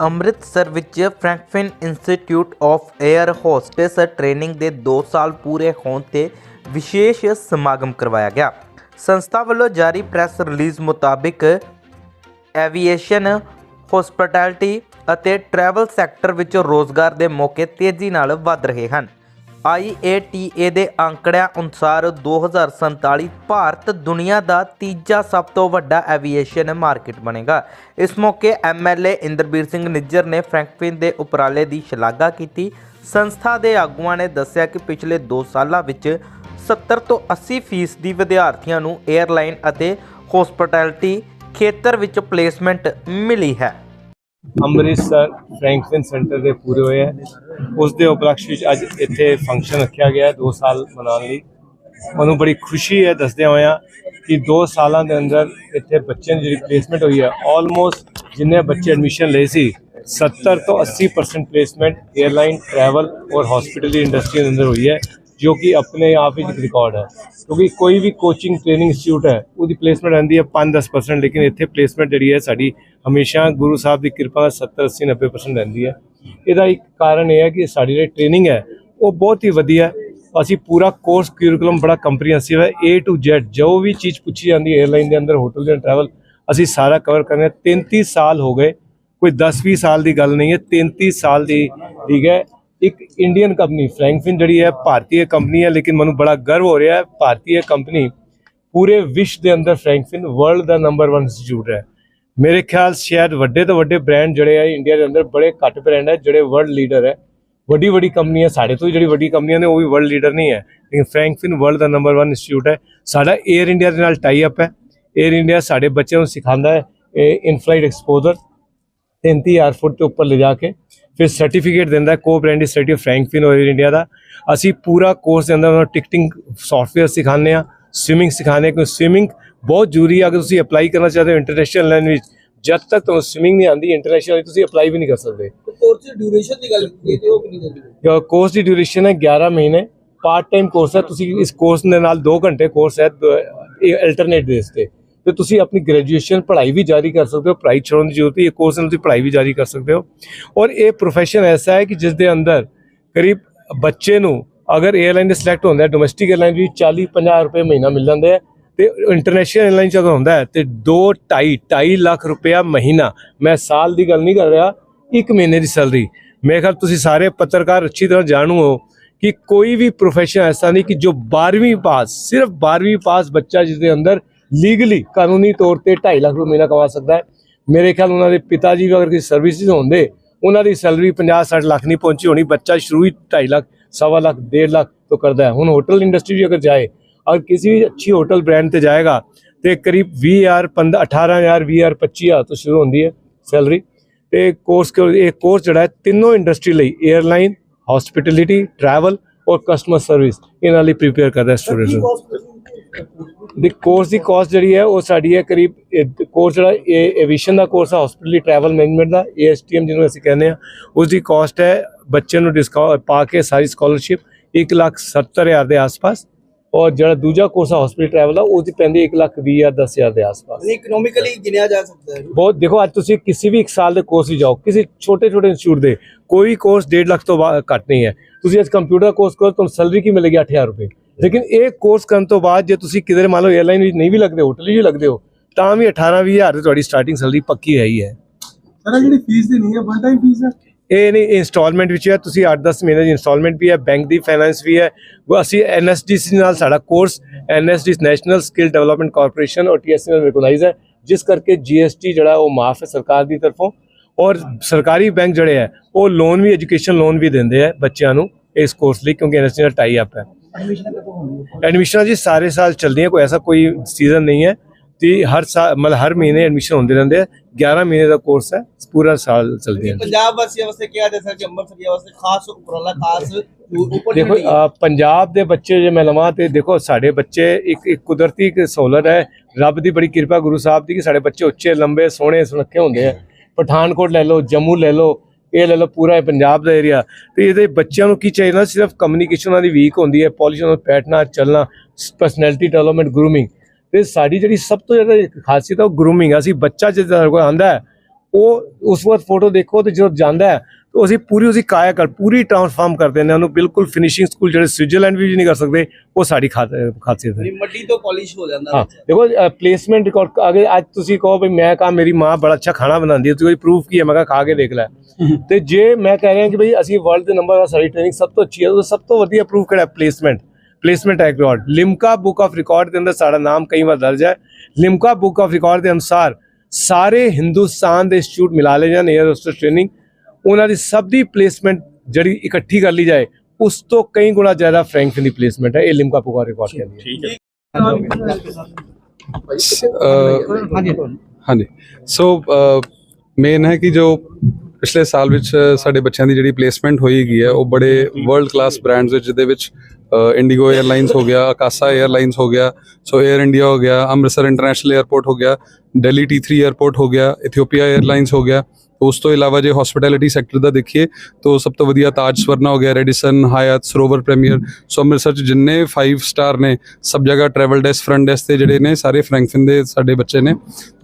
ਅੰਮ੍ਰਿਤਸਰ ਵਿੱਚ Frankfinn institute of air hostess training ਦੇ 2 ਸਾਲ ਪੂਰੇ ਹੋਣ ਤੇ ਵਿਸ਼ੇਸ਼ ਸਮਾਗਮ ਕਰਵਾਇਆ ਗਿਆ। ਸੰਸਥਾ ਵੱਲੋਂ ਜਾਰੀ ਪ੍ਰੈਸ ਰਿਲੀਜ਼ ਮੁਤਾਬਿਕ ਐਵੀਏਸ਼ਨ, ਹਸਪਿਟੈਲਿਟੀ ਅਤੇ ਟਰੈਵਲ ਸੈਕਟਰ ਵਿੱਚ ਰੋਜ਼ਗਾਰ ਦੇ ਮੌਕੇ ਤੇਜ਼ੀ ਨਾਲ ਵਧ ਰਹੇ ਹਨ। IATA ਦੇ ਅੰਕੜਿਆਂ ਅਨੁਸਾਰ 2047 ਭਾਰਤ ਦੁਨੀਆ ਦਾ ਤੀਜਾ ਸਭ ਤੋਂ ਵੱਡਾ ਐਵੀਏਸ਼ਨ ਮਾਰਕੀਟ ਬਣੇਗਾ। ਇਸ ਮੌਕੇ ਐਮਐਲਏ ਇੰਦਰਬੀਰ ਸਿੰਘ ਨਿੱਜਰ ਨੇ ਫ੍ਰੈਂਕਫਿਨ ਦੇ ਉਪਰਾਲੇ ਦੀ ਸ਼ਲਾਘਾ ਕੀਤੀ। ਸੰਸਥਾ ਦੇ ਆਗੂਆਂ ਨੇ ਦੱਸਿਆ ਕਿ ਪਿਛਲੇ 2 ਸਾਲਾਂ ਵਿੱਚ 70 ਤੋਂ 80 ਫੀਸਦੀ ਵਿਦਿਆਰਥੀਆਂ ਨੂੰ 에ਅਰਲਾਈਨ ਅਤੇ ਹਸਪਿਟੈਲਿਟੀ ਖੇਤਰ ਵਿੱਚ ਪਲੇਸਮੈਂਟ ਮਿਲੀ ਹੈ। ਅੰਮ੍ਰਿਤਸਰ ਫ੍ਰੈਂਕਲਿਨ ਸੈਂਟਰ ਦੇ ਪੂਰੇ ਹੋਏ ਹੈ। ਉਸ ਦੇ ਉਪਲਕਸ਼ ਵਿੱਚ ਅੱਜ ਇੱਥੇ ਫੰਕਸ਼ਨ ਰੱਖਿਆ ਗਿਆ ਹੈ 2 ਸਾਲ ਮਨਾਉਣ ਲਈ। ਮੈਨੂੰ ਬੜੀ ਖੁਸ਼ੀ ਹੈ, ਦੱਸਦਿਆਂ ਹੋਇਆਂ ਕਿ 2 ਸਾਲਾਂ ਦੇ ਅੰਦਰ ਇੱਥੇ ਬੱਚਿਆਂ ਦੀ ਜਿਹੜੀ ਪਲੇਸਮੈਂਟ ਹੋਈ ਹੈ ਆਲਮੋਸਟ ਜਿੰਨੇ ਬੱਚੇ ਐਡਮਿਸ਼ਨ ਲਏ ਸੀ 70 ਤੋਂ 80% ਪਲੇਸਮੈਂਟ 에ਅਰਲਾਈਨ ਟਰੈਵਲ ਔਰ ਹਸਪਿਟੈਲਿਟੀ ਇੰਡਸਟਰੀ ਦੇ ਅੰਦਰ ਹੋਈ ਹੈ। ਜੋ ਕਿ ਆਪਣੇ ਆਪ ਵਿੱਚ ਇੱਕ ਰਿਕਾਰਡ ਹੈ। ਕਿਉਂਕਿ ਕੋਈ ਵੀ ਕੋਚਿੰਗ ਟ੍ਰੇਨਿੰਗ ਇੰਸਟੀਚਿਊਟ ਹੈ, ਉਹਦੀ ਪਲੇਸਮੈਂਟ ਆਉਂਦੀ ਹੈ 5-10% ਲੇਕਿਨ ਇੱਥੇ ਪਲੇਸਮੈਂਟ ਜਿਹੜੀ ਹੈ ਸਾਡੀ ਹਮੇਸ਼ਾ ਗੁਰੂ ਸਾਹਿਬ ਦੀ ਕਿਰਪਾ ਨਾਲ 70 80 90% ਰਹਿੰਦੀ ਹੈ। ਇਹਦਾ ਇੱਕ ਕਾਰਨ ਇਹ ਹੈ ਕਿ ਸਾਡੀ ਜਿਹੜੀ ਟ੍ਰੇਨਿੰਗ ਹੈ, ਉਹ ਬਹੁਤ ਹੀ ਵਧੀਆ ਅਸੀਂ ਪੂਰਾ ਕੋਰਸ ਕਿਉਰਿਕੁਲਮ ਬੜਾ ਕੰਪਰੀਹੈਂਸਿਵ ਹੈ, A to Z, ਜੋ ਵੀ ਚੀਜ਼ ਪੁੱਛੀ ਜਾਂਦੀ ਹੈ 에ਅਰਲਾਈਨ ਦੇ ਅੰਦਰ ਹੋਟਲ ਦੇ ਟਰੈਵਲ ਅਸੀਂ ਸਾਰਾ ਕਵਰ ਕਰਨੇ 33 ਸਾਲ ਹੋ ਗਏ, ਕੋਈ 10-20 ਸਾਲ ਦੀ ਗੱਲ ਨਹੀਂ ਹੈ 33 ਸਾਲ ਦੀ, ਠੀਕ ਹੈ। ਇੱਕ ਇੰਡੀਅਨ ਕੰਪਨੀ ਫ੍ਰੈਂਕਫਿਨ ਜਿਹੜੀ ਹੈ ਭਾਰਤੀ ਕੰਪਨੀ ਹੈ, ਲੇਕਿਨ ਮੈਨੂੰ ਬੜਾ ਗਰਵ ਹੋ ਰਿਹਾ ਹੈ, ਭਾਰਤੀ ਕੰਪਨੀ ਪੂਰੇ ਵਿਸ਼ਵ ਦੇ ਅੰਦਰ ਫ੍ਰੈਂਕਫਿਨ ਵਰਲਡ ਦਾ ਨੰਬਰ 1 ਇੰਸਟੀਚਿਊਟ ਹੈ। ਮੇਰੇ ਖਿਆਲ ਸ਼ਾਇਦ ਵੱਡੇ ਤੋਂ ਵੱਡੇ ਬ੍ਰਾਂਡ ਜਿਹੜੇ ਆ ਇੰਡੀਆ ਦੇ ਅੰਦਰ ਬੜੇ ਘੱਟ ਬ੍ਰਾਂਡ ਹੈ ਜਿਹੜੇ ਵਰਲਡ ਲੀਡਰ ਹੈ। ਵੱਡੀ ਵੱਡੀ ਕੰਪਨੀਆਂ ਸਾਡੇ ਤੋਂ ਵੀ ਜਿਹੜੀ ਵੱਡੀ ਕੰਪਨੀਆਂ ਨੇ ਉਹ ਵੀ ਵਰਲਡ ਲੀਡਰ ਨਹੀਂ ਹੈ। ਲੇਕਿਨ ਫ੍ਰੈਂਕਫਿਨ ਵਰਲਡ ਦਾ ਨੰਬਰ 1 ਇੰਸਟੀਚਿਊਟ ਹੈ। ਸਾਡਾ 에ਅਰ ਇੰਡੀਆ ਦੇ ਨਾਲ ਟਾਈ ਅਪ ਹੈ। 에ਅਰ ਇੰਡੀਆ ਸਾਡੇ ਬੱਚਿਆਂ ਨੂੰ ਸਿਖਾਉਂਦਾ ਹੈ ਇਨ ਫਲਾਈਟ ਐਕਸਪੋਜ਼ਰ 33000 ਫੁੱਟ ਤੋਂ ਉੱਪਰ ਲਿਜਾ ਕੇ। ਫਿਰ ਸਰਟੀਫਿਕੇਟ ਦਿੰਦਾ ਕੋ ਬ੍ਰਾਂਡ ਸਰਟੀਫਿਕੇਟ ਫ੍ਰੈਂਕਫਿਨ ਔਰ ਇੰਡੀਆ ਦਾ। ਅਸੀਂ ਪੂਰਾ ਕੋਰਸ ਦੇ ਅੰਦਰ ਉਹਨਾਂ ਟਿਕਟਿੰਗ ਸੌਫਟਵੇਅਰ ਸਿਖਾਉਂਦੇ ਆ ਸਵਿਮਿੰਗ ਸਿਖਾਉਂਦੇ ਕਿਉਂਕਿ ਸਵਿਮਿੰਗ ਬਹੁਤ ਜ਼ਰੂਰੀ ਹੈ। ਅਗਰ ਤੁਸੀਂ ਅਪਲਾਈ ਕਰਨਾ ਚਾਹਦੇ ਹੋ ਇੰਟਰਨੈਸ਼ਨਲ ਲਾਈਨ ਵਿੱਚ ਜਦ ਤੱਕ ਤੁਹਾਨੂੰ ਸਵਿਮਿੰਗ ਨਹੀਂ ਆਉਂਦੀ ਇੰਟਰਨੈਸ਼ਨਲ ਤੁਸੀਂ ਅਪਲਾਈ ਵੀ ਨਹੀਂ ਕਰ ਸਕਦੇ। ਕੋਰਸ ਦੀ ਡਿਊਰੇਸ਼ਨ ਦੀ ਗੱਲ ਕੀਤੀ ਤੇ ਉਹ ਕਿੰਨੀ ਕੋਰਸ ਦੀ ਡਿਊਰੇਸ਼ਨ ਹੈ 11 ਮਹੀਨੇ। ਪਾਰਟ ਟਾਈਮ ਕੋਰਸ ਹੈ ਤੁਸੀਂ ਇਸ ਕੋਰਸ ਦੇ ਨਾਲ 2 ਘੰਟੇ ਕੋਰਸ ਹੈ ਅਲਟਰਨੇਟ ਬੇਸ ਤੇ। ਤੇ ਤੁਸੀਂ ਆਪਣੀ ਗ੍ਰੈਜੂਏਸ਼ਨ ਪੜ੍ਹਾਈ ਵੀ ਜਾਰੀ ਕਰ ਸਕਦੇ ਹੋ, ਪੜ੍ਹਾਈ ਛੋੜਨ ਦੀ ਜ਼ਰੂਰਤ ਨਹੀਂ, ਇਹ ਕੋਰਸ ਨੂੰ ਤੁਸੀਂ ਪੜ੍ਹਾਈ ਵੀ ਜਾਰੀ ਕਰ ਸਕਦੇ ਹੋ। ਔਰ ਇਹ ਪ੍ਰੋਫੈਸ਼ਨ ਐਸਾ ਹੈ ਕਿ ਜਿਸ ਦੇ ਅੰਦਰ ਕਰੀਬ ਬੱਚੇ ਨੂੰ ਅਗਰ 에ਅਰਲਾਈਨ ਦੇ ਸਿਲੈਕਟ ਹੁੰਦਾ ਹੈ ਡੋਮੈਸਟਿਕ 에ਅਰਲਾਈਨ ਵੀ 40 50 ਰੁਪਏ ਮਹੀਨਾ ਮਿਲ ਜਾਂਦੇ ਆ ਤੇ ਇੰਟਰਨੈਸ਼ਨਲ 에ਅਰਲਾਈਨ ਜਦੋਂ ਹੁੰਦਾ ਹੈ, ਤੇ 2 2.5 2.5 ਲੱਖ ਰੁਪਇਆ ਮਹੀਨਾ, ਮੈਂ ਸਾਲ ਦੀ ਗੱਲ ਨਹੀਂ ਕਰ ਰਿਹਾ, ਇੱਕ ਮਹੀਨੇ ਦੀ ਸੈਲਰੀ ਮੇਰੇ ਖਿਆਲ ਤੁਸੀਂ ਸਾਰੇ ਪੱਤਰਕਾਰ ਅੱਛੀ ਤਰ੍ਹਾਂ ਜਾਣੂ ਹੋ ਕਿ ਕੋਈ ਵੀ ਪ੍ਰੋਫੈਸ਼ਨ ਐਸਾ ਨਹੀਂ ਕਿ ਜੋ 12ਵੀਂ ਪਾਸ ਸਿਰਫ 12ਵੀਂ ਪਾਸ ਬੱਚਾ ਜਿਸ ਦੇ ਅੰਦਰ ਲੀਗਲੀ ਕਾਨੂੰਨੀ ਤੌਰ ਤੇ 2.5 ਲੱਖ ਰੁਪਏ ਮਹੀਨਾ ਕਮਾ ਸਕਦਾ ਹੈ। ਮੇਰੇ ਖਿਆਲ ਉਹਨਾਂ ਦੇ ਪਿਤਾ ਜੀ ਵੀ ਅਗਰ ਕਿਸੇ ਸਰਵਿਸਿਜ਼ ਹੁੰਦੇ ਉਹਨਾਂ ਦੀ ਸੈਲਰੀ 50 60 ਲੱਖ ਨਹੀਂ ਪਹੁੰਚੀ ਹੋਣੀ ਬੱਚਾ ਸ਼ੁਰੂ ਹੀ 2.5 ਲੱਖ ਸਵਾ ਲੱਖ 1.5 ਲੱਖ ਤੋਂ ਕਰਦਾ ਹੈ। ਹੁਣ ਹੋਟਲ ਇੰਡਸਟਰੀ ਵੀ ਅਗਰ ਜਾਏ ਅਗਰ ਕਿਸੇ ਵੀ ਅੱਛੀ ਹੋਟਲ ਬ੍ਰਾਂਡ ਤੇ ਜਾਏਗਾ ਤੇ ਕਰੀਬ 20000 15 18000 20000 25000 ਤੋਂ ਸ਼ੁਰੂ ਹੁੰਦੀ ਹੈ ਸੈਲਰੀ ਤੇ ਕੋਰਸ ਇਹ ਕੋਰਸ ਜਿਹੜਾ ਹੈ ਤਿੰਨੋਂ ਇੰਡਸਟਰੀ ਲਈ 에ਅਰਲਾਈਨ ਹਸਪਿਟੈਲਿਟੀ ਟਰੈਵਲ ਔਰ ਕਸਟਮਰ ਸਰਵਿਸ ਇਹਨਾਂ ਲਈ ਪ੍ਰੀਪੇਅਰ ਕਰਦਾ ਸਟੂਡੈਂਟਸ ਦੀ ਕੋਰਸ ਦੀ ਕਾਸਟ ਜਿਹੜੀ ਹੈ ਉਹ ਸਾਡੀ ਹੈ ਕਰੀਬ ਕੋਰਸ ਜਿਹੜਾ ਇਹ ਐਵੀਏਸ਼ਨ ਦਾ ਕੋਰਸ ਹੈ ਹਸਪੀਟਲੀ ਟਰੈਵਲ ਮੈਨੇਜਮੈਂਟ ਦਾ ਏਐਸਟੀਐਮ ਜਿਹਨੂੰ ਅਸੀਂ ਕਹਿੰਦੇ ਆ ਉਸ ਦੀ ਕਾਸਟ ਹੈ ਬੱਚੇ ਨੂੰ ਡਿਸਕਾਊਂਟ ਪਾ ਕੇ ਸਾਰੀ ਸਕਾਲਰਸ਼ਿਪ 170000 ਦੇ ਆਸ-ਪਾਸ ਔਰ ਜਿਹੜਾ ਦੂਜਾ ਕੋਰਸ ਹੈ ਹਸਪੀਟਲ ਟਰੈਵਲ ਦਾ ਉਹਦੀ ਪੈਂਦੀ 120000 10000 ਦੇ ਆਸ-ਪਾਸ। ਇਕਨੋਮਿਕਲੀ ਗਿਣਿਆ ਜਾ ਸਕਦਾ ਹੈ। ਬਹੁਤ ਦੇਖੋ ਅੱਜ ਤੁਸੀਂ ਕਿਸੇ ਵੀ ਇੱਕ ਸਾਲ ਦੇ ਕੋਰਸ ਵੀ ਜਾਓ ਕਿਸੇ ਛੋਟੇ ਛੋਟੇ ਇੰਸਟੀਚਿਊਟ ਦੇ ਕੋਈ ਕੋਰਸ 1.5 ਲੱਖ ਤੋਂ ਘੱਟ ਨਹੀਂ ਹੈ। ਤੁਸੀਂ ਅੱਜ ਕੰਪਿਊਟਰ ਕੋਰਸ ਕਰੋ ਤੁਹਾਨੂੰ ਸੈਲਰੀ ਕੀ ਮਿਲੇਗੀ? 8000 ਰੁਪਏ। ਲੇਕਿਨ ਇਹ ਕੋਰਸ ਕਰਨ ਤੋਂ ਬਾਅਦ ਜੇ ਤੁਸੀਂ ਕਿਧਰੇ ਮੰਨ ਲਓ 에ਅਰਲਾਈਨ ਵਿੱਚ ਨਹੀਂ ਵੀ ਲੱਗਦੇ ਹੋਟਲ ਵਿੱਚ ਲੱਗਦੇ ਹੋ ਤਾਂ ਵੀ 18 20000 ਦੀ ਤੁਹਾਡੀ ਸਟਾਰਟਿੰਗ ਸੈਲਰੀ ਪੱਕੀ ਹੈ ਹੀ ਹੈ। ਸਰ ਜਿਹੜੀ ਫੀਸ ਦੀ ਨਹੀਂ ਹੈ ਵਨ ਟਾਈਮ ਫੀਸ ਹੈ? ਇਹ ਨਹੀਂ ਇੰਸਟਾਲਮੈਂਟ ਵਿੱਚ ਹੈ ਤੁਸੀਂ 8-10 ਮਹੀਨੇ ਦੀ ਇੰਸਟਾਲਮੈਂਟ ਵੀ ਹੈ ਬੈਂਕ ਦੀ ਫਾਈਨੈਂਸ ਵੀ ਹੈ ਉਹ ਅਸੀਂ ਐਨਐਸਡੀਸੀ ਨਾਲ ਸਾਡਾ course NSD national skill development corporation ਔਰ ਟੀਐਸਸੀ ਨਾਲ ਰਿਕਗਨਾਈਜ਼ ਹੈ ਜਿਸ ਕਰਕੇ ਜੀਐਸਟੀ ਜਿਹੜਾ ਉਹ ਮਾਫ ਹੈ ਸਰਕਾਰ ਦੀ ਤਰਫੋਂ ਔਰ ਸਰਕਾਰੀ ਬੈਂਕ ਜਿਹੜੇ ਹੈ ਉਹ ਲੋਨ ਵੀ ਐਜੂਕੇਸ਼ਨ ਲੋਨ ਵੀ ਦਿੰਦੇ ਆ ਬੱਚਿਆਂ ਨੂੰ ਇਸ ਕੋਰਸ ਲਈ ਕਿਉਂਕਿ ਐਨਐਸਡੀ ਨਾਲ ਟਾਈ ਅਪ ਹੈ। ਐਡਮਿਸ਼ਨ ਕਦੋਂ ਹੋਣੀ ਹੈ। ਐਡਮਿਸ਼ਨਾਂ ਜੀ ਸਾਰੇ ਸਾਲ ਚੱਲਦੀਆਂ ਕੋਈ ਐਸਾ ਕੋਈ ਸੀਜ਼ਨ ਨਹੀਂ ਹੈ। ਤੇ ਹਰ ਸਾਲ ਮਤਲਬ ਹਰ ਮਹੀਨੇ ਐਡਮਿਸ਼ਨ ਹੁੰਦੇ ਰਹਿੰਦੇ ਆ। 11 ਮਹੀਨੇ ਦਾ ਕੋਰਸ ਹੈ ਪੂਰਾ ਸਾਲ ਚੱਲਦੀਆਂ ਪੰਜਾਬ ਵਾਸੀਆਂ ਵਾਸਤੇ ਕਿਹਾ ਜਾ ਸਕਦਾ ਕਿ ਅੰਮ੍ਰਿਤਸਰ ਵਾਸਤੇ ਖਾਸ ਉਪਰਾਲਾ ਖਾਸ ਦੇਖੋ ਪੰਜਾਬ ਦੇ ਬੱਚੇ ਜੇ ਮੈਂ ਲਵਾਂ ਤੇ ਦੇਖੋ ਸਾਡੇ ਬੱਚੇ ਇੱਕ ਇੱਕ ਕੁਦਰਤੀ ਇੱਕ ਸਹੂਲਤ ਹੈ। ਰੱਬ ਦੀ ਬੜੀ ਕਿਰਪਾ ਗੁਰੂ ਸਾਹਿਬ ਦੀ ਕਿ ਸਾਡੇ ਬੱਚੇ ਉੱਚੇ ਲੰਬੇ ਸੋਹਣੇ ਸੁਨੱਖੇ ਹੁੰਦੇ ਆ। ਪਠਾਨਕੋਟ ਲੈ ਲਓ ਜੰਮੂ ਲੈ ਲਓ ਇਹ ਲੈ ਲਓ ਪੂਰਾ ਇਹ ਪੰਜਾਬ ਦਾ ਏਰੀਆ ਤੇ ਇਹਦੇ ਬੱਚਿਆਂ ਨੂੰ ਕੀ ਚਾਹੀਦਾ? ਸਿਰਫ ਕਮਿਊਨੀਕੇਸ਼ਨ ਉਹਨਾਂ ਦੀ ਵੀਕ ਹੁੰਦੀ ਹੈ ਪੋਲਿਸ਼ਨ ਨਾਲ ਬੈਠਣਾ, ਚੱਲਣਾ ਪਰਸਨੈਲਿਟੀ ਡਿਵੈਲਪਮੈਂਟ ਗਰੂਮਿੰਗ ਤੇ ਸਾਡੀ ਜਿਹੜੀ ਸਭ ਤੋਂ ਜ਼ਿਆਦਾ ਖਾਸੀਅਤ ਹੈ ਉਹ ਗਰੂਮਿੰਗ ਅਸੀਂ ਬੱਚਾ ਜਿੱਦਾਂ ਕੋਈ ਆਂਦਾ ਹੈ, ਉਹ ਉਸ ਵਕਤ ਫੋਟੋ ਦੇਖੋ ਤੇ ਜਦੋਂ ਜਾਂਦਾ ਤਾਂ ਅਸੀਂ ਪੂਰੀ ਉਸਦੀ ਕਾਇਆ ਕਰ ਪੂਰੀ ਟ੍ਰਾਂਸਫਾਰਮ ਕਰ ਦਿੰਦੇ ਹਾਂ ਉਹਨੂੰ ਬਿਲਕੁਲ ਫਿਨਿਸ਼ਿੰਗ ਸਕੂਲ ਜਿਹੜੇ ਸਵਿਟਜ਼ਰਲੈਂਡ ਵੀ ਨਹੀਂ ਕਰ ਸਕਦੇ ਉਹ ਸਾਡੀ ਖਾਸੀਅਤ ਹੈ। ਮੱਡੀ ਤੋਂ ਪਾਲਿਸ਼ ਹੋ ਜਾਂਦਾ ਹਾਂ ਦੇਖੋ ਪਲੇਸਮੈਂਟ ਰਿਕਾਰਡ ਅਗੇ ਅੱਜ ਤੁਸੀਂ ਕਹੋ ਵੀ ਮੈਂ ਕਹਾ ਮੇਰੀ ਮਾਂ ਬੜਾ ਅੱਛਾ ਖਾਣਾ ਬਣਾਉਂਦੀ ਹੈ ਤੁਸੀਂ ਪ੍ਰੂਫ ਕੀ ਹੈ? ਮੈਂ ਕਿਹਾ ਖਾ ਕੇ ਦੇਖ ਲੈ। ਤੇ ਜੇ ਮੈਂ ਕਹਿ ਰਿਹਾ ਕਿ ਭਈ ਅਸੀਂ ਵਰਲਡ ਦੇ ਨੰਬਰ ਸਾਡੀ ਟ੍ਰੇਨਿੰਗ ਸਭ ਤੋਂ ਅੱਛੀ ਹੈ ਉਹ ਸਭ ਤੋਂ ਵਧੀਆ ਪ੍ਰੂਫ ਕਿਹੜਾ placement placement record Limca book of record ਦੇ ਅੰਦਰ ਸਾਡਾ ਨਾਮ ਕਈ ਵਾਰ ਦਰਜ ਹੈ। ਲਿਮਕਾ ਬੁੱਕ ਆਫ ਰਿਕਾਰਡ ਦੇ ਅਨੁਸਾਰ ਸਾਰੇ ਹਿੰਦੁਸਤਾਨ ਦੇ ਇੰਸਟੀਚਿਊਟ ਮਿਲਾ ਲਏ ਜਾਣ 에ਅਰ ਹੋਸਟਸ ਟ੍ਰੇਨਿੰਗ ਉਹਨਾਂ ਦੀ ਸਭ ਦੀ ਪਲੇਸਮੈਂਟ ਜਿਹੜੀ ਇਕੱਠੀ ਕਰ ਲਈ ਜਾਏ ਉਸ ਤੋਂ ਕਈ ਗੁਣਾ ਜ਼ਿਆਦਾ ਫ੍ਰੈਂਕਫਿਨ ਦੀ ਪਲੇਸਮੈਂਟ ਹੈ ਇਹ ਲਿਮਕਾ ਪੂਰਾ ਰਿਕਾਰਡ ਕਰ ਲਈ ਠੀਕ ਹੈ। ਹਾਂਜੀ। ਸੋ ਮੇਨ ਹੈ ਕਿ ਜੋ ਪਿਛਲੇ ਸਾਲ ਵਿੱਚ ਸਾਡੇ ਬੱਚਿਆਂ ਦੀ ਜਿਹੜੀ ਪਲੇਸਮੈਂਟ ਹੋਈ ਗਈ ਹੈ ਉਹ ਬੜੇ ਵਰਲਡ ਕਲਾਸ ਬ੍ਰਾਂਡਸ ਵਿੱਚ ਜਿਹਦੇ ਵਿੱਚ ਇੰਡੀਗੋ 에ਅਰਲਾਈਨਸ ਹੋ ਗਿਆ ਆਕਾਸ਼ਾ 에ਅਰਲਾਈਨਸ ਹੋ ਗਿਆ ਸੋ 에ਅਰ ਇੰਡੀਆ ਹੋ ਗਿਆ ਅੰਮ੍ਰਿਤਸਰ ਇੰਟਰਨੈਸ਼ਨਲ 에ਅਰਪੋਰਟ ਹੋ ਗਿਆ ਦਿੱਲੀ T3 에ਅਰਪੋਰਟ ਹੋ ਗਿਆ ਇਥੀਓਪੀਆ 에ਅਰਲਾਈਨਸ ਹੋ ਗਿਆ ਉਸ ਤੋਂ ਇਲਾਵਾ ਜੇ ਹਸਪਿਟੈਲਿਟੀ ਸੈਕਟਰ ਦਾ ਦੇਖੀਏ, ਤਾਂ ਸਭ ਤੋਂ ਵਧੀਆ ਤਾਜ ਸਵਰਨਾ ਹੋ ਗਿਆ, ਰੈਡੀਸਨ ਹਾਇਤ ਸਰੋਵਰ ਪ੍ਰੀਮੀਅਰ ਸੋ ਅੰਮ੍ਰਿਤਸਰ ਚ ਜਿੰਨੇ 5 ਸਟਾਰ ਨੇ, ਸਭ ਜਗ੍ਹਾ ਟਰੈਵਲ ਡੈਸਕ ਫਰੰਟ ਡੈਸ ਤੇ ਜਿਹੜੇ ਨੇ, ਸਾਰੇ ਫਰੈਂਕਫਿਨ ਦੇ ਸਾਡੇ ਬੱਚੇ ਨੇ।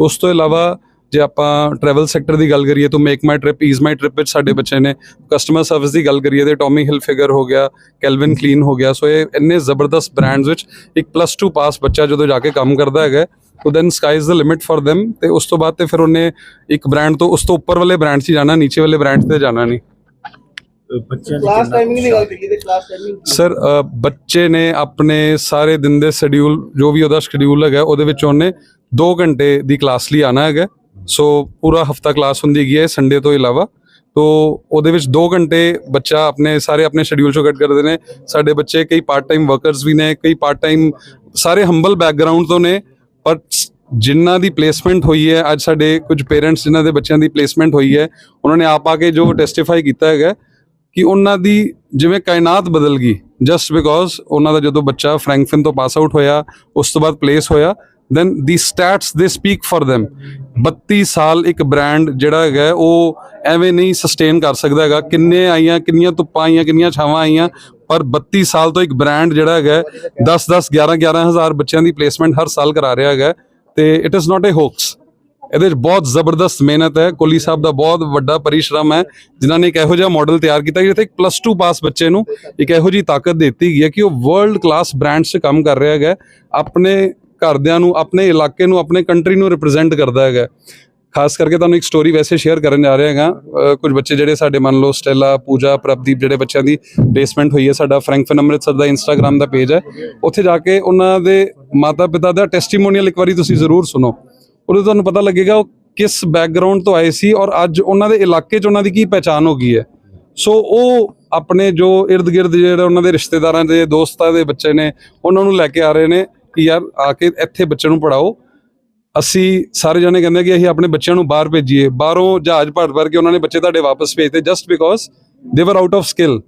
ਉਸ ਤੋਂ ਇਲਾਵਾ ਜੇ ਆਪਾਂ ਟਰੈਵਲ ਸੈਕਟਰ ਦੀ ਗੱਲ ਕਰੀਏ, ਤਾਂ Make My Trip Ease My Trip ਵਿੱਚ ਸਾਡੇ ਬੱਚੇ ਨੇ। ਕਸਟਮਰ ਸਰਵਿਸ ਦੀ ਗੱਲ ਕਰੀਏ, ਤੇ ਟੌਮੀ ਹਿਲ ਫਿਗਰ ਹੋ ਗਿਆ ਕੈਲਵਿਨ ਕਲੀਨ ਹੋ ਗਿਆ। ਸੋ ਇਹ ਇੰਨੇ ਜ਼ਬਰਦਸਤ ਬ੍ਰਾਂਡਸ ਵਿੱਚ ਇੱਕ ਪਲੱਸ 2 ਪਾਸ ਬੱਚਾ ਜਦੋਂ ਜਾ ਕੇ ਕੰਮ ਕਰਦਾ ਹੈਗਾ ਤਾਂ then sky is the limit for them ਤੇ ਉਸ ਤੋਂ ਬਾਅਦ ਤੇ ਫਿਰ ਉਹਨੇ ਇੱਕ ਬ੍ਰਾਂਡ ਤੋਂ ਉਸ ਤੋਂ ਉੱਪਰ ਵਾਲੇ ਬ੍ਰਾਂਡ 'ਚ ਜਾਣਾ ਨੀਚੇ ਵਾਲੇ ਬ੍ਰਾਂਡ ਤੇ ਜਾਣਾ ਨਹੀਂ। ਕਲਾਸ ਟਾਈਮਿੰਗ ਦੀ ਗੱਲ ਕਰੀਏ ਤੇ ਕਲਾਸ ਟਾਈਮਿੰਗ ਸਰ ਬੱਚੇ ਨੇ ਆਪਣੇ ਸਾਰੇ ਦਿਨ ਦੇ ਸ਼ਡਿਊਲ ਜੋ ਵੀ ਉਹਦਾ ਸ਼ਡਿਊਲ ਹੈਗਾ ਉਹਦੇ ਵਿੱਚ ਉਹਨੇ 2 ਘੰਟੇ ਦੀ ਕਲਾਸ ਲਈ ਆਣਾ ਹੈਗਾ। ਸੋ ਪੂਰਾ ਹਫਤਾ ਕਲਾਸ ਹੁੰਦੀ ਹੈਗੀ ਹੈ ਸੰਡੇ ਤੋਂ ਇਲਾਵਾ। ਤੋ ਉਹਦੇ ਵਿੱਚ 2 ਘੰਟੇ ਬੱਚਾ ਆਪਣੇ ਸਾਰੇ ਆਪਣੇ ਸ਼ਡਿਊਲ ਚੋਂ ਕੱਟ ਕਰਦੇ ਨੇ। ਸਾਡੇ ਬੱਚੇ ਕਈ ਪਾਰਟ ਟਾਈਮ ਵਰਕਰਸ ਵੀ ਨੇ ਕਈ ਪਾਰਟ ਟਾਈਮ ਸਾਰੇ ਹੰਬਲ ਬੈਕਗ੍ਰਾਉਂਡ ਤੋਂ ਨੇ। ਪਰ ਜਿਨ੍ਹਾਂ ਦੀ ਪਲੇਸਮੈਂਟ ਹੋਈ ਹੈ, ਅੱਜ ਸਾਡੇ ਕੁਝ ਪੇਰੈਂਟਸ ਜਿਨ੍ਹਾਂ ਦੇ ਬੱਚਿਆਂ ਦੀ ਪਲੇਸਮੈਂਟ ਹੋਈ ਹੈ, ਉਹਨਾਂ ਨੇ ਆਪ ਆ ਕੇ ਜੋ ਟੈਸਟੀਫਾਈ ਕੀਤਾ ਹੈਗਾ ਕਿ ਉਹਨਾਂ ਦੀ ਜਿਵੇਂ ਕਾਇਨਾਤ ਬਦਲ ਗਈ ਜਸਟ ਬਿਕੋਜ਼ ਉਹਨਾਂ ਦਾ ਜਦੋਂ ਬੱਚਾ ਫਰੈਂਕਫਿਨ ਤੋਂ ਪਾਸ ਆਊਟ ਹੋਇਆ, ਉਸ ਤੋਂ ਬਾਅਦ ਪਲੇਸ ਹੋਇਆ then the States they speak for them. 32 ਸਾਲ ਇੱਕ ਬ੍ਰਾਂਡ ਜਿਹੜਾ ਹੈਗਾ, ਉਹ ਐਵੇਂ ਨਹੀਂ ਸਸਟੇਨ ਕਰ ਸਕਦਾ ਹੈਗਾ, ਕਿੰਨੇ ਆਈਆਂ, ਕਿੰਨੀਆਂ ਧੁੱਪਾਂ ਆਈਆਂ, ਕਿੰਨੀਆਂ ਛਾਵਾਂ ਆਈਆਂ ਪਰ 32 ਸਾਲ ਤੋਂ ਇੱਕ ਬ੍ਰਾਂਡ ਜਿਹੜਾ ਹੈਗਾ ਹੈ, 10 10 11 11 ਹਜ਼ਾਰ ਬੱਚਿਆਂ ਦੀ ਪਲੇਸਮੈਂਟ ਹਰ ਸਾਲ ਕਰਾ ਰਿਹਾ ਹੈਗਾ ਹੈ ਤੇ ਇਟ ਇਜ਼ ਨਾਟ ਅ ਹੋਕਸ ਇਹਦੇ ਵਿੱਚ ਬਹੁਤ ਜ਼ਬਰਦਸਤ ਮਿਹਨਤ ਹੈ। ਕੋਲੀ ਸਾਹਿਬ ਦਾ ਬਹੁਤ ਵੱਡਾ ਪਰਿਸ਼ਰਮ ਹੈ। ਜਿਨ੍ਹਾਂ ਨੇ ਇੱਕ ਇਹੋ ਜਿਹਾ ਮਾਡਲ ਤਿਆਰ ਕੀਤਾ ਜਿੱਥੇ ਇੱਕ ਪਲੱਸ 2 ਪਾਸ ਬੱਚੇ ਨੂੰ ਇੱਕ ਇਹੋ ਜਿਹੀ ਤਾਕਤ ਦਿੱਤੀ ਗਈ ਹੈ ਕਿ ਉਹ ਵਰਲਡ ਕਲਾਸ ਬ੍ਰਾਂਡਸ 'ਚ ਕੰਮ ਕਰ ਰਿਹਾ ਹੈਗਾ ਆਪਣੇ ਘਰਦਿਆਂ ਨੂੰ ਆਪਣੇ ਇਲਾਕੇ ਨੂੰ ਆਪਣੇ ਕੰਟਰੀ ਨੂੰ ਰਿਪਰੈਜ਼ੈਂਟ ਕਰਦਾ ਹੈਗਾ ਖਾਸ ਕਰਕੇ ਤੁਹਾਨੂੰ ਇੱਕ ਸਟੋਰੀ ਵੈਸੇ ਸ਼ੇਅਰ ਕਰਨ ਜਾ ਰਿਹਾ ਹੈਗਾ। ਕੁਝ ਬੱਚੇ ਜਿਹੜੇ ਸਾਡੇ ਮੰਨ ਲਓ ਸਟੈਲਾ, ਪੂਜਾ, ਪ੍ਰਭਦੀਪ ਜਿਹੜੇ ਬੱਚਿਆਂ ਦੀ ਪਲੇਸਮੈਂਟ ਹੋਈ ਹੈ, ਸਾਡਾ ਫਰੈਂਕਫਨ ਅੰਮ੍ਰਿਤਸਰ ਦਾ ਇੰਸਟਾਗ੍ਰam ਦਾ ਪੇਜ ਹੈ। ਉੱਥੇ ਜਾ ਕੇ ਉਹਨਾਂ ਦੇ ਮਾਤਾ ਪਿਤਾ ਦਾ ਟੈਸਟੀਮੋਨੀਅਲ ਇੱਕ ਵਾਰੀ ਤੁਸੀਂ ਜ਼ਰੂਰ ਸੁਣੋ। ਉਹਦੇ ਤੁਹਾਨੂੰ ਪਤਾ ਲੱਗੇਗਾ ਉਹ ਕਿਸ ਬੈਕਗ੍ਰਾਉਂਡ ਤੋਂ ਆਏ ਸੀ ਔਰ ਅੱਜ ਉਹਨਾਂ ਦੇ ਇਲਾਕੇ 'ਚ ਉਹਨਾਂ ਦੀ ਕੀ ਪਹਿਚਾਨ ਹੋ ਗਈ ਹੈ। ਸੋ ਉਹ ਆਪਣੇ ਜੋ ird ਗਿਰਦ ਜਿਹੜੇ ਉਹਨਾਂ ਦੇ ਰਿਸ਼ਤੇਦਾਰਾਂ ਦੇ ਦੋਸਤਾਂ ਦੇ ਬੱਚੇ ਨੇ, ਉਹਨਾਂ ਨੂੰ ਲੈ ਕੇ ਆ ਰਹੇ ਨੇ ਕਿ ਯਾਰ ਆ ਕੇ ਇੱਥੇ ਬੱਚੇ ਨੂੰ ਪੜਾਓ ਅਸੀਂ ਸਾਰੇ ਜਣੇ ਕਹਿੰਦੇ ਕਿ ਅਸੀਂ ਆਪਣੇ ਬੱਚਿਆਂ ਨੂੰ ਬਾਹਰ ਭੇਜੀਏ। ਬਾਹਰੋਂ ਜਹਾਜ਼ ਭਰ ਭਰ ਕੇ ਉਹਨਾਂ ਨੇ ਬੱਚੇ ਤੁਹਾਡੇ ਵਾਪਸ ਭੇਜਤੇ ਜਸਟ ਬਿਕੋਜ਼ ਦੇ ਵਰ ਆਊਟ ਆਫ ਸਕਿੱਲ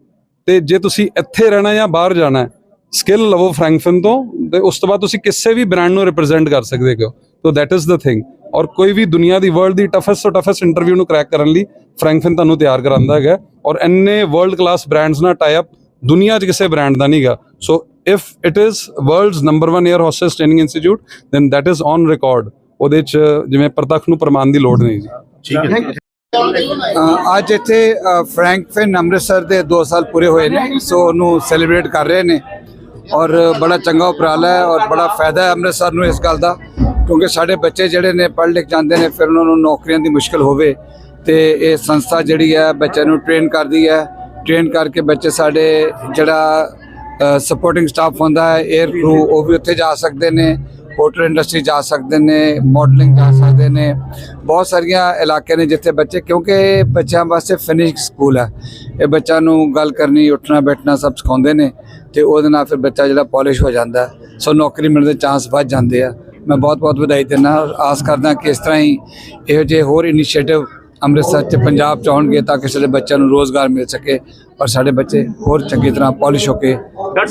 ਤੇ ਜੇ ਤੁਸੀਂ ਇੱਥੇ ਰਹਿਣਾ ਜਾਂ ਬਾਹਰ ਜਾਣਾ ਹੈ ਸਕਿੱਲ ਲਵੋ ਫਰੈਂਕਫਨ ਤੋਂ, ਤੇ ਉਸ ਤੋਂ ਬਾਅਦ ਤੁਸੀਂ ਕਿਸੇ ਵੀ ਬ੍ਰਾਂਡ ਨੂੰ ਰਿਪਰੈਜ਼ੈਂਟ ਕਰ ਸਕਦੇ ਹੋ। So that is the thing ਔਰ ਕੋਈ ਵੀ ਦੁਨੀਆ ਦੀ ਵਰਲਡ ਦੀ ਟਫੈਸਟ ਤੋਂ ਟਫੈਸਟ ਇੰਟਰਵਿਊ ਨੂੰ ਕ੍ਰੈਕ ਕਰਨ ਲਈ ਫਰੈਂਕਫਨ ਤੁਹਾਨੂੰ ਤਿਆਰ ਕਰਾਂਦਾ ਹੈਗਾ। ਔਰ ਇੰਨੇ ਵਰਲਡ ਕਲਾਸ ਬ੍ਰਾਂਡਸ ਨਾਲ ਟਾਈ ਅਪ ਦੁਨੀਆ 'ਚ ਕਿਸੇ ਬ੍ਰਾਂਡ ਦਾ ਨਹੀਂਗਾ so if it is world's number 1 air hostess training institute then that is on record ਉਹਦੇ 'ਚ ਜਿਵੇਂ ਪ੍ਰਤੱਖ ਨੂੰ ਪ੍ਰਮਾਣ ਦੀ ਲੋੜ ਨਹੀਂ ਜੀ। ਅ, ਅੱਜ ਇੱਥੇ ਅ, ਫਰੈਂਕਫਿਨ ਅੰਮ੍ਰਿਤਸਰ ਦੇ 2 ਸਾਲ ਪੂਰੇ ਹੋਏ ਨੇ ਸੋ ਉਹਨੂੰ ਸੈਲੀਬ੍ਰੇਟ ਕਰ ਰਹੇ ਨੇ। ਔਰ ਬੜਾ ਚੰਗਾ ਉਪਰਾਲਾ ਹੈ ਔਰ ਬੜਾ ਫਾਇਦਾ ਹੈ ਅੰਮ੍ਰਿਤਸਰ ਨੂੰ ਇਸ ਗੱਲ ਦਾ ਕਿਉਂਕਿ ਸਾਡੇ ਬੱਚੇ ਜਿਹੜੇ ਨੇ ਪੜ੍ਹ ਲਿਖ ਜਾਂਦੇ ਨੇ ਫਿਰ ਉਹਨਾਂ ਨੂੰ ਨੌਕਰੀਆਂ ਦੀ ਮੁਸ਼ਕਲ ਹੋਵੇ। ਤੇ ਇਹ ਸੰਸਥਾ ਜਿਹੜੀ ਹੈ ਬੱਚਿਆਂ ਨੂੰ ਟ੍ਰੇਨ ਕਰਦੀ ਹੈ। ਟ੍ਰੇਨ ਕਰਕੇ ਬੱਚੇ ਸਾਡੇ ਜਿਹੜਾ ਸਪੋਰਟਿੰਗ ਸਟਾਫ ਹੁੰਦਾ ਹੈ 에ਅਰ ਕਰੂ ਉਹ ਵੀ ਉੱਥੇ ਜਾ ਸਕਦੇ ਨੇ। ਹੋਟਲ ਇੰਡਸਟਰੀ ਜਾ ਸਕਦੇ ਨੇ ਮਾਡਲਿੰਗ ਜਾ ਸਕਦੇ ਨੇ। ਬਹੁਤ ਸਾਰੀਆਂ ਇਲਾਕੇ ਨੇ ਜਿੱਥੇ ਬੱਚੇ, ਕਿਉਂਕਿ ਬੱਚਿਆਂ ਵਾਸਤੇ ਫਿਨਿਸ਼ ਸਕੂਲ ਹੈ। ਇਹ ਬੱਚਿਆਂ ਨੂੰ ਗੱਲ ਕਰਨੀ, ਉੱਠਣਾ, ਬੈਠਣਾ ਸਭ ਸਿਖਾਉਂਦੇ ਨੇ ਤੇ ਉਹਦੇ ਨਾਲ ਫਿਰ ਬੱਚਾ ਜਿਹੜਾ ਪਾਲਿਸ਼ ਹੋ ਜਾਂਦਾ ਸੋ ਨੌਕਰੀ ਮਿਲਣ ਦੇ ਚਾਂਸ ਵੱਧ ਜਾਂਦੇ ਆ। ਮੈਂ ਬਹੁਤ ਬਹੁਤ ਵਧਾਈ ਦਿੰਦਾ ਆਸ ਕਰਦਾ ਕਿ ਇਸ ਤਰ੍ਹਾਂ ਹੀ ਇਹੋ ਜਿਹੇ ਹੋਰ ਇਨੀਸ਼ੀਏਟਿਵ ਅੰਮ੍ਰਿਤਸਰ 'ਚ ਪੰਜਾਬ ਚ ਆਉਣਗੇ ਤਾਂ ਕਿ ਸਾਡੇ ਬੱਚਿਆਂ ਨੂੰ ਰੋਜ਼ਗਾਰ ਮਿਲ ਸਕੇ। ਔਰ ਸਾਡੇ ਬੱਚੇ ਹੋਰ ਚੰਗੀ ਤਰ੍ਹਾਂ ਪਾਲਿਸ਼ ਹੋ ਕੇ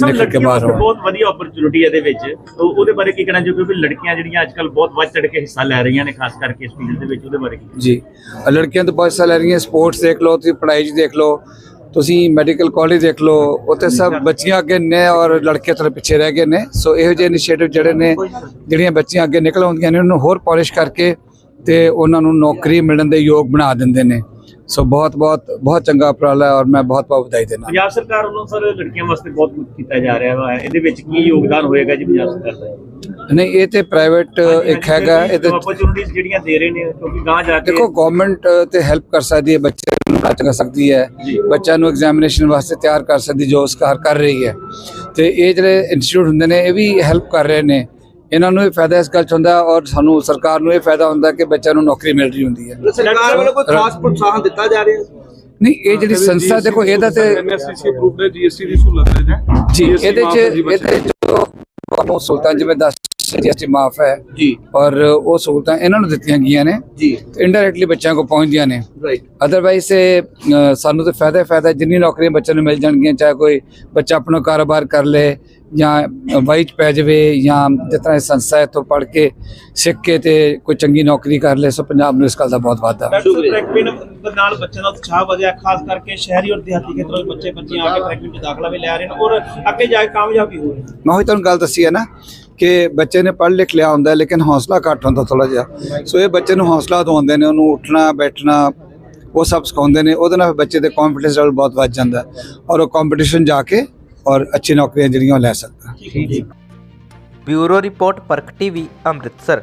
ਨਿਕਲ ਕੇ ਬਾਹਰ ਆਉਣ ਬਹੁਤ ਵਧੀਆ ਓਪਰਚੁਨਿਟੀ ਇਹਦੇ ਵਿੱਚ। ਉਹਦੇ ਬਾਰੇ ਕੀ ਕਹਿਣਾ ਚਾਹੋਗੇ? ਕਿ ਲੜਕੀਆਂ ਜਿਹੜੀਆਂ ਅੱਜ ਕੱਲ ਬਹੁਤ ਵੱਧ ਚੜ ਕੇ ਹਿੱਸਾ ਲੈ ਰਹੀਆਂ ਨੇ ਖਾਸ ਕਰਕੇ ਇਸ ਫੀਲਡ ਦੇ ਵਿੱਚ ਉਹਦੇ ਬਾਰੇ ਕੀ ਜੀ। ਲੜਕੀਆਂ ਤਾਂ ਬਹੁਤ ਹਿੱਸਾ ਲੈ ਰਹੀਆਂ ਸਪੋਰਟਸ ਦੇਖ ਲਓ ਤੁਸੀਂ ਪੜ੍ਹਾਈ 'ਚ ਦੇਖ ਲਓ ਤੁਸੀਂ ਮੈਡੀਕਲ ਕਾਲਜ ਦੇਖ ਲਓ ਉੱਥੇ ਸਭ ਬੱਚੀਆਂ ਅੱਗੇ ਨੇ ਔਰ ਲੜਕੇ ਥੋੜੇ ਪਿੱਛੇ ਰਹਿ ਗਏ ਨੇ। ਸੋ ਇਹੋ ਜਿਹੇ ਇਨੀਸ਼ੀਏਟਿਵ ਜਿਹੜੇ ਨੇ ਜਿਹੜੀਆਂ ਬੱਚੀਆਂ ਅੱਗੇ ਨਿਕਲ ਆਉਂਦੀਆਂ ਨੇ ਉਹਨਾਂ ਨੂੰ ਹੋਰ ਪਾਲਿਸ਼ ਕਰਕੇ ਤੇ ਉਹਨਾਂ ਨੂੰ ਨੌਕਰੀ ਮਿਲਣ ਦੇ ਯੋਗ ਬਣਾ ਦਿੰਦੇ ਨੇ। ਸੋ ਬਹੁਤ ਬਹੁਤ ਬਹੁਤ ਚੰਗਾ ਉਪਰਾਲਾ ਹੈ ਔਰ ਮੈਂ ਬਹੁਤ ਬਹੁਤ ਵਧਾਈ ਦਿੰਦਾ ਪੰਜਾਬ ਸਰਕਾਰ ਵੱਲੋਂ ਸਰ ਲੜਕੀਆਂ ਵਾਸਤੇ ਬਹੁਤ ਕੁਝ ਕੀਤਾ ਜਾ ਰਿਹਾ ਵਾ। ਇਹਦੇ ਵਿੱਚ ਕੀ ਯੋਗਦਾਨ ਹੋਏਗਾ ਜੀ ਪੰਜਾਬ ਸਰਕਾਰ ਦਾ? ਨਹੀਂ ਇਹ ਤੇ ਪ੍ਰਾਈਵੇਟ ਇੱਕ ਹੈਗਾ ਇਹਦੇ ਅਪਰਚੂਨਿਟੀਜ਼ ਜਿਹੜੀਆਂ ਦੇ ਰਹੇ ਨੇ ਕਿਉਂਕਿ ਗਾਂ ਜਾ ਕੇ ਦੇਖੋ ਗਵਰਨਮੈਂਟ ਤੇ ਹੈਲਪ ਕਰ ਸਕਦੀ ਹੈ ਬੱਚੇ ਨੂੰ ਪੜ੍ਹਾ ਕਰ ਸਕਦੀ ਹੈ ਬੱਚਿਆਂ ਨੂੰ ਐਗਜ਼ਾਮੀਨੇਸ਼ਨ ਵਾਸਤੇ ਤਿਆਰ ਕਰ ਸਕਦੀ ਜੋ ਸਰਕਾਰ ਕਰ ਰਹੀ ਹੈ। ਤੇ ਇਹ ਜਿਹੜੇ ਇੰਸਟੀਚਿਊਟ ਹੁੰਦੇ ਨੇ ਇਹ ਵੀ ਹੈਲਪ ਕਰ ਰਹੇ ਨੇ। ਇਹਨਾਂ ਨੂੰ ਇਹ ਫਾਇਦਾ ਇਸ ਗੱਲ ਚ ਹੁੰਦਾ ਔਰ ਸਾਨੂੰ ਸਰਕਾਰ ਨੂੰ ਇਹ ਫਾਇਦਾ ਹੁੰਦਾ ਕਿ ਬੱਚਿਆਂ ਨੂੰ ਨੌਕਰੀ ਮਿਲ ਰਹੀ ਹੁੰਦੀ ਹੈ। ਸਰਕਾਰ ਵੱਲੋਂ ਕੋਈ ਖਾਸ ਪ੍ਰੋਤਸਾਹਨ ਦਿੱਤਾ ਜਾ ਰਿਹਾ ਹੈ? ਨਹੀਂ ਇਹ ਜਿਹੜੀ ਸੰਸਥਾ ਦੇਖੋ ਇਹਦਾ ਤੇ ਐਨਐਸਸੀਸੀ ਅਪਰੂਵਡ ਹੈ ਜੀਐਸਟੀ ਦੀ ਸਹੂਲਤ ਹੈ ਜੀ ਇਹਦੇ ਚ ਇਹਦੇ ਚ ਤੁਹਾਨੂੰ ਸਹੂਲਤਾਂ ਜਿਵੇਂ 10 ਜੀਐਸਟੀ ਮਾਫ ਹੈ। ਜੀ। ਔਰ ਉਹ ਸਹੂਲਤਾਂ ਇਹਨਾਂ ਨੂੰ ਦਿੱਤੀਆਂ ਗਈਆਂ ਨੇ। ਜੀ। ਇਨਡਾਇਰੈਕਟਲੀ ਬੱਚਿਆਂ ਕੋਲ ਪਹੁੰਚਦੀਆਂ ਨੇ। ਰਾਈਟ ਅਦਰਵਾਈਜ਼ ਇਹ ਸਾਨੂੰ ਤਾਂ ਫਾਇਦਾ ਫਾਇਦਾ। ਜਿੰਨੀ ਨੌਕਰੀਆਂ ਬੱਚਿਆਂ ਨੂੰ ਮਿਲ ਜਾਣਗੀਆਂ ਚਾਹੇ ਕੋਈ ਬੱਚਾ ਆਪਣਾ ਕਾਰੋਬਾਰ ਕਰ ਲੇ ਜਾਂ ਵਾਈ ਚ ਪੈ ਜਾਵੇ ਜਾਂ ਤਰ੍ਹਾਂ ਇਹ ਸੰਸਥਾ ਤੋਂ ਪੜ੍ਹ ਕੇ ਸਿੱਖ ਕੇ ਤੇ ਕੋਈ ਚੰਗੀ ਨੌਕਰੀ ਕਰ ਲੇ ਸੋ ਪੰਜਾਬ ਨੂੰ ਇਸ ਗੱਲ ਦਾ ਬਹੁਤ ਵਾਧਾ। ਪ੍ਰੈਕਟਿਨ ਨਾਲ ਬੱਚਿਆਂ ਦਾ ਉਤਸ਼ਾਹ ਵਧਿਆ ਖਾਸ ਕਰਕੇ ਸ਼ਹਿਰੀ ਔਰ ਦਿਹਾਤੀ ਖੇਤਰਾਂ ਵਿੱਚ ਬੱਚੇ ਬੱਚੀਆਂ ਆ ਕੇ ਵਿੱਚ ਦਾਖਲਾ ਵੀ ਲੈ ਰਹੇ ਨੇ ਔਰ ਅੱਗੇ ਜਾ ਕੇ ਕਾਮਯਾਬ ਵੀ ਹੋ ਰਹੇ ਨੇ। ਮੈਂ ਉਹੀ ਤੁਹਾਨੂੰ ਗੱਲ ਦੱਸੀ ਹੈ ਨਾ ਕਿ ਬੱਚੇ ਨੇ ਪੜ੍ਹ ਲਿਖ ਲਿਆ ਹੁੰਦਾ, ਲੇਕਿਨ ਹੌਸਲਾ ਘੱਟ ਹੁੰਦਾ ਥੋੜਾ ਜਿਹਾ। ਸੋ ਇਹ ਬੱਚੇ ਨੂੰ ਹੌਸਲਾ ਦਿਵਾਉਂਦੇ ਨੇ, ਉਹਨੂੰ ਉੱਠਣਾ, ਬੈਠਣਾ, ਉਹ ਸਭ ਸਿਖਾਉਂਦੇ ਨੇ, ਉਹਦੇ ਨਾਲ ਬੱਚੇ ਦੇ ਕੌਨਫੀਡੈਂਸ ਲੈਵਲ ਬਹੁਤ ਵੱਧ ਜਾਂਦਾ ਔਰ ਉਹ ਕੰਪੀਟੀਸ਼ਨ ਜਾ ਕੇ ਔਰ ਅੱਛੀ ਨੌਕਰੀਆਂ ਜਿਹੜੀਆਂ ਉਹ ਲੈ ਸਕਦਾ। Bureau report, Parakh TV, Amritsar.